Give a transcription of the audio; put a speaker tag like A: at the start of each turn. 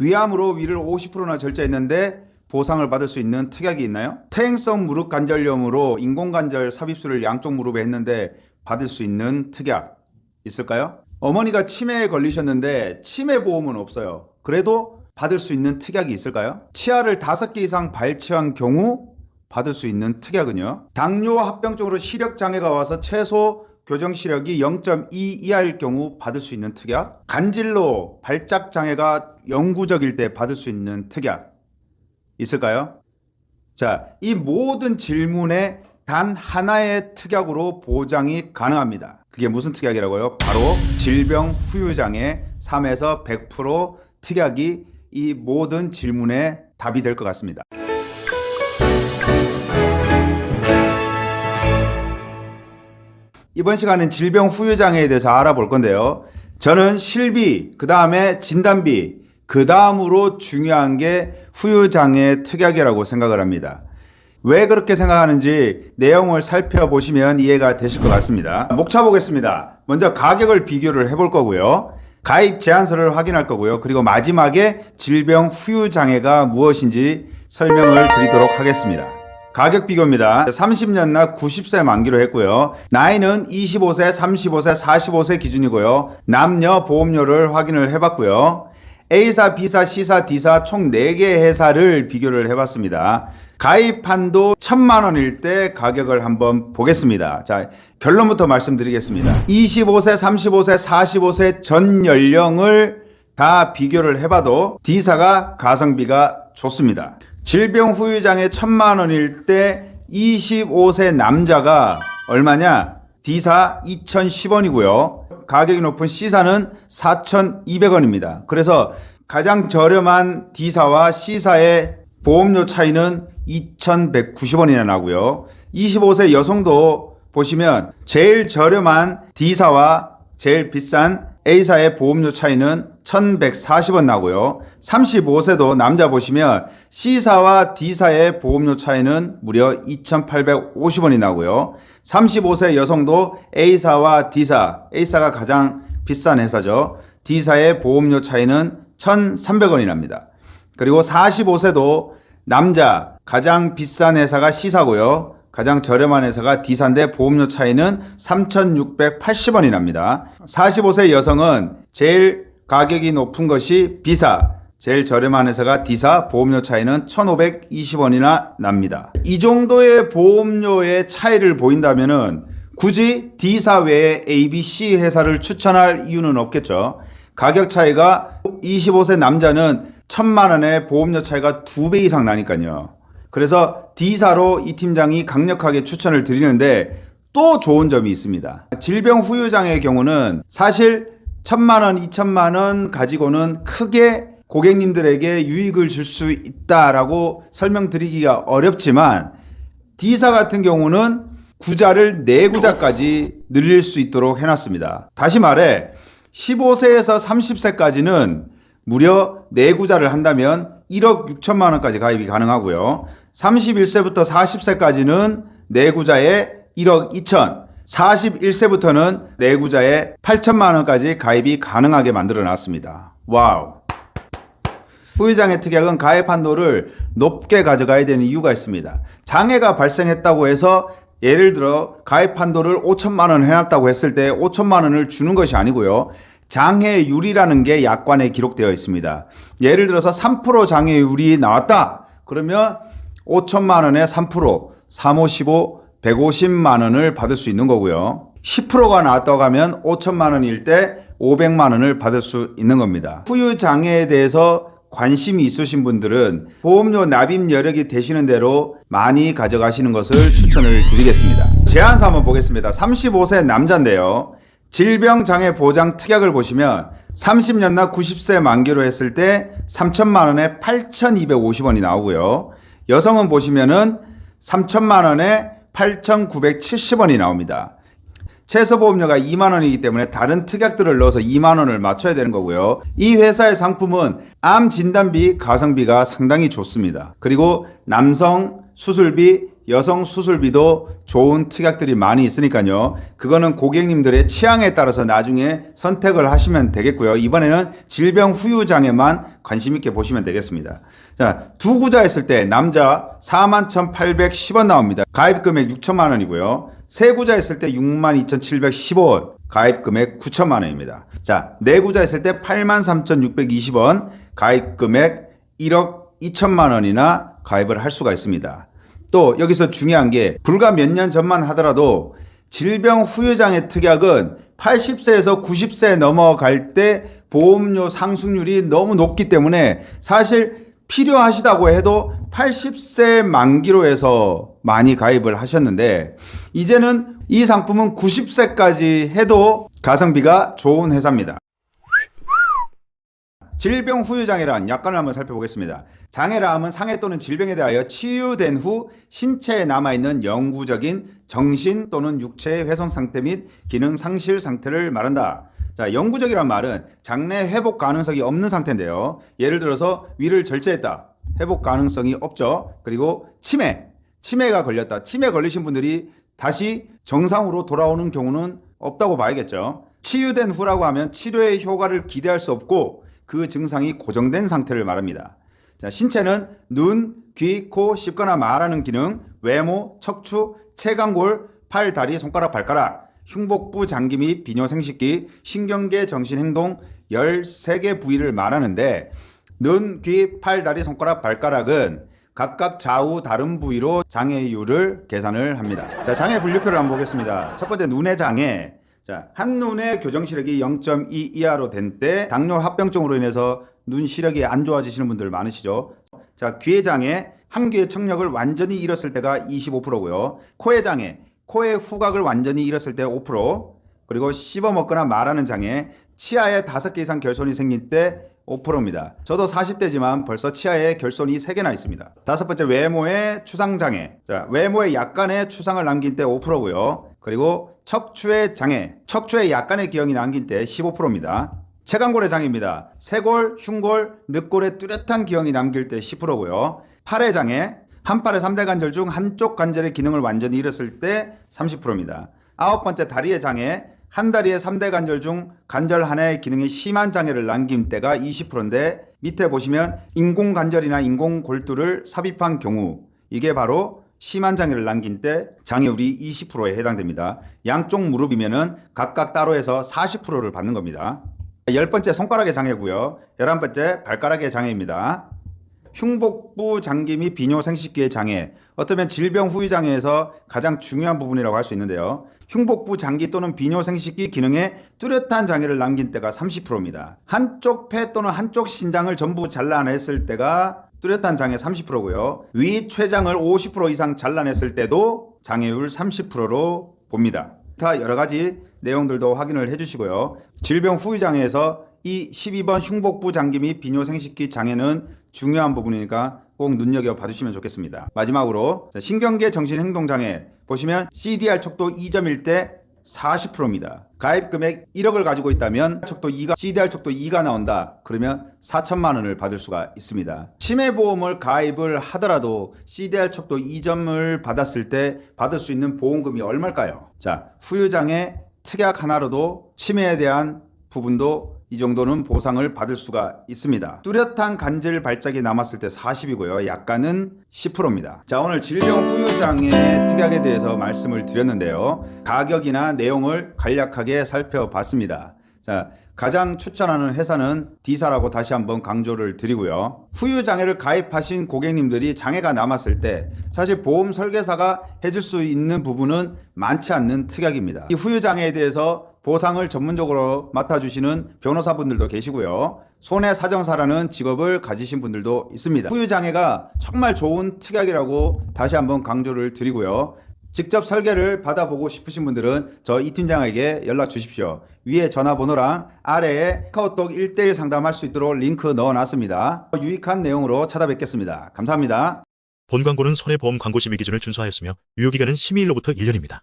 A: 위암으로 위를 50%나 절제했는데 보상을 받을 수 있는 특약이 있나요? 퇴행성 무릎 관절염으로 인공관절 삽입술을 양쪽 무릎에 했는데 받을 수 있는 특약 있을까요? 어머니가 치매에 걸리셨는데 치매 보험은 없어요. 그래도 받을 수 있는 특약이 있을까요? 치아를 5개 이상 발치한 경우 받을 수 있는 특약은요. 당뇨 합병증으로 시력 장애가 와서 최소 교정 시력이 0.2 이하일 경우 받을 수 있는 특약. 간질로 발작 장애가 영구적일 때 받을 수 있는 특약 있을까요? 자, 이 모든 질문에 단 하나의 특약으로 보장이 가능합니다. 그게 무슨 특약이라고요? 바로 질병 후유장애 3에서 100% 특약이 이 모든 질문에 답이 될 것 같습니다. 이번 시간은 질병 후유장애에 대해서 알아볼 건데요. 저는 실비, 그 다음에 진단비, 그 다음으로 중요한 게 후유장애 특약이라고 생각을 합니다. 왜 그렇게 생각하는지 내용을 살펴보시면 이해가 되실 것 같습니다. 목차 보겠습니다. 먼저 가격을 비교를 해볼 거고요. 가입 제한서를 확인할 거고요. 그리고 마지막에 질병 후유장애가 무엇인지 설명을 드리도록 하겠습니다. 가격 비교입니다. 30년 나 90세 만기로 했고요. 나이는 25세, 35세, 45세 기준이고요. 남녀 보험료를 확인을 해봤고요. A사, B사, C사, D사 총 4개 회사를 비교를 해봤습니다. 가입한도 천만 원일 때 가격을 한번 보겠습니다. 자, 결론부터 말씀드리겠습니다. 25세, 35세, 45세 전 연령을 다 비교를 해봐도 D사가 가성비가 좋습니다. 질병 후유장애 천만 원일 때 25세 남자가 얼마냐? D사 2,010원이고요. 가격이 높은 C사는 4,200원입니다. 그래서 가장 저렴한 D사와 C사의 보험료 차이는 2,190원이나 나고요. 25세 여성도 보시면 제일 저렴한 D사와 제일 비싼 A사의 보험료 차이는 1,140원 나고요. 35세도 남자 보시면 C사와 D사의 보험료 차이는 무려 2,850원이 나고요. 35세 여성도 A사와 D사, A사가 가장 비싼 회사죠. D사의 보험료 차이는 1,300원이 납니다. 그리고 45세도 남자 가장 비싼 회사가 C사고요. 가장 저렴한 회사가 D사인데 보험료 차이는 3,680원이 납니다. 45세 여성은 제일 가격이 높은 것이 B사, 제일 저렴한 회사가 D사, 보험료 차이는 1,520원이나 납니다. 이 정도의 보험료의 차이를 보인다면은 굳이 D사 외에 ABC 회사를 추천할 이유는 없겠죠. 가격 차이가 25세 남자는 천만 원의 보험료 차이가 두 배 이상 나니까요. 그래서 D사로 이 팀장이 강력하게 추천을 드리는데 또 좋은 점이 있습니다. 질병 후유장애의 경우는 사실 천만 원, 이천만 원 가지고는 크게 고객님들에게 유익을 줄 수 있다라고 설명드리기가 어렵지만 D사 같은 경우는 구자를 네 구자까지 늘릴 수 있도록 해놨습니다. 다시 말해 15세에서 30세까지는 무려 네 구자를 한다면 1억 6천만 원까지 가입이 가능하고요. 31세부터 40세까지는 네 구자에 1억 2천, 41세부터는 네 구자에 8천만 원까지 가입이 가능하게 만들어 놨습니다. 와우. 후유장애 특약은 가입 한도를 높게 가져가야 되는 이유가 있습니다. 장애가 발생했다고 해서 예를 들어 가입 한도를 5천만 원 해놨다고 했을 때 5천만 원을 주는 것이 아니고요. 장애율이라는 게 약관에 기록되어 있습니다. 예를 들어서 3% 장애율이 나왔다. 그러면 5천만 원에 3%, 3, 5, 15, 150만 원을 받을 수 있는 거고요. 10%가 나왔다고 하면 5천만 원일 때 500만 원을 받을 수 있는 겁니다. 후유 장애에 대해서 관심이 있으신 분들은 보험료 납입 여력이 되시는 대로 많이 가져가시는 것을 추천을 드리겠습니다. 제안서 한번 보겠습니다. 35세 남자인데요. 질병장애 보장 특약을 보시면 30년 나 90세 만기로 했을 때 3천만 원에 8,250원이 나오고요. 여성은 보시면은 3천만 원에 8,970원이 나옵니다. 최소 보험료가 2만 원이기 때문에 다른 특약들을 넣어서 2만 원을 맞춰야 되는 거고요. 이 회사의 상품은 암 진단비, 가성비가 상당히 좋습니다. 그리고 남성 수술비, 여성 수술비도 좋은 특약들이 많이 있으니까요. 그거는 고객님들의 취향에 따라서 나중에 선택을 하시면 되겠고요. 이번에는 질병 후유 장애만 관심 있게 보시면 되겠습니다. 자, 두 구자 했을 때 남자 41,810원 나옵니다. 가입 금액 6천만 원이고요. 세 구자 했을 때 62,715원. 가입 금액 9천만 원입니다. 자, 네 구자 했을 때 83,620원. 가입 금액 1억 2천만 원이나 가입을 할 수가 있습니다. 또 여기서 중요한 게 불과 몇 년 전만 하더라도 질병 후유장애 특약은 80세에서 90세 넘어갈 때 보험료 상승률이 너무 높기 때문에 사실 필요하시다고 해도 80세 만기로 해서 많이 가입을 하셨는데 이제는 이 상품은 90세까지 해도 가성비가 좋은 회사입니다. 질병 후유 장애란 약관을 한번 살펴보겠습니다. 장애라 함은 상해 또는 질병에 대하여 치유된 후 신체에 남아있는 영구적인 정신 또는 육체의 훼손 상태 및 기능 상실 상태를 말한다. 자, 영구적이란 말은 장래 회복 가능성이 없는 상태인데요. 예를 들어서 위를 절제했다. 회복 가능성이 없죠. 그리고 치매. 치매가 걸렸다. 치매 걸리신 분들이 다시 정상으로 돌아오는 경우는 없다고 봐야겠죠. 치유된 후라고 하면 치료의 효과를 기대할 수 없고 그 증상이 고정된 상태를 말합니다. 자, 신체는 눈, 귀, 코, 씹거나 말하는 기능, 외모, 척추, 체간골, 팔, 다리, 손가락, 발가락, 흉복부 장기 및 비뇨 생식기, 신경계, 정신 행동 13개 부위를 말하는데 눈, 귀, 팔, 다리, 손가락, 발가락은 각각 좌우 다른 부위로 장애율을 계산을 합니다. 자, 장애 분류표를 한번 보겠습니다. 첫 번째 눈의 장애. 자, 한눈의 교정 시력이 0.2 이하로 된 때 당뇨 합병증으로 인해서 눈 시력이 안 좋아지시는 분들 많으시죠. 자, 귀의 장애, 한 귀의 청력을 완전히 잃었을 때가 25%고요. 코의 장애, 코의 후각을 완전히 잃었을 때 5%, 그리고 씹어 먹거나 말하는 장애, 치아에 5개 이상 결손이 생길 때 5%입니다. 저도 40대지만 벌써 치아에 결손이 3개나 있습니다. 다섯 번째 외모의 추상 장애. 자, 외모에 약간의 추상을 남긴 때 5%고요. 그리고 척추의 장애, 척추에 약간의 기형이 남긴 때 15%입니다. 체간골의 장애입니다. 쇄골, 흉골, 늑골에 뚜렷한 기형이 남길 때 10%고요. 팔의 장애, 한 팔의 3대 관절 중 한쪽 관절의 기능을 완전히 잃었을 때 30%입니다. 아홉 번째 다리의 장애, 한 다리의 3대 관절 중 관절 하나의 기능이 심한 장애를 남긴 때가 20%인데 밑에 보시면 인공관절이나 인공골두를 삽입한 경우 이게 바로 심한 장애를 남긴 때 장애율이 20%에 해당됩니다. 양쪽 무릎이면은 각각 따로 해서 40%를 받는 겁니다. 열 번째 손가락의 장애고요. 열한 번째 발가락의 장애입니다. 흉복부 장기 및 비뇨 생식기의 장애, 어쩌면 질병 후유 장애에서 가장 중요한 부분이라고 할 수 있는데요. 흉복부 장기 또는 비뇨 생식기 기능에 뚜렷한 장애를 남긴 때가 30%입니다. 한쪽 폐 또는 한쪽 신장을 전부 잘라냈을 때가 뚜렷한 장애 30%고요. 위 췌장을 50% 이상 잘라냈을 때도 장애율 30%로 봅니다. 다 여러 가지 내용들도 확인을 해주시고요. 질병 후유 장애에서 이 12번 흉복부 장기 및 비뇨 생식기 장애는 중요한 부분이니까 꼭 눈여겨 봐주시면 좋겠습니다. 마지막으로 자, 신경계 정신행동장애 보시면 CDR 척도 2점일 때 40%입니다. 가입 금액 1억을 가지고 있다면 척도 2가 CDR 척도 2가 나온다. 그러면 4천만 원을 받을 수가 있습니다. 치매 보험을 가입을 하더라도 CDR 척도 2점을 받았을 때 받을 수 있는 보험금이 얼마일까요? 자, 후유장애 특약 하나로도 치매에 대한 부분도 이 정도는 보상을 받을 수가 있습니다. 뚜렷한 간질 발작이 남았을 때 40이고요. 약간은 10%입니다. 자, 오늘 질병 후유장애 특약에 대해서 말씀을 드렸는데요. 가격이나 내용을 간략하게 살펴봤습니다. 자, 가장 추천하는 회사는 D사라고 다시 한번 강조를 드리고요. 후유 장애를 가입하신 고객님들이 장애가 남았을 때 사실 보험 설계사가 해줄 수 있는 부분은 많지 않는 특약입니다. 이 후유 장애에 대해서 보상을 전문적으로 맡아주시는 변호사분들도 계시고요. 손해 사정사라는 직업을 가지신 분들도 있습니다. 후유 장애가 정말 좋은 특약이라고 다시 한번 강조를 드리고요. 직접 설계를 받아보고 싶으신 분들은 저 이 팀장에게 연락 주십시오. 위에 전화번호랑 아래에 카카오톡 1대1 상담할 수 있도록 링크 넣어놨습니다. 유익한 내용으로 찾아뵙겠습니다. 감사합니다.
B: 본 광고는 손해보험 광고 심의 기준을 준수하였으며 유효기간은 심의일로부터 1년입니다.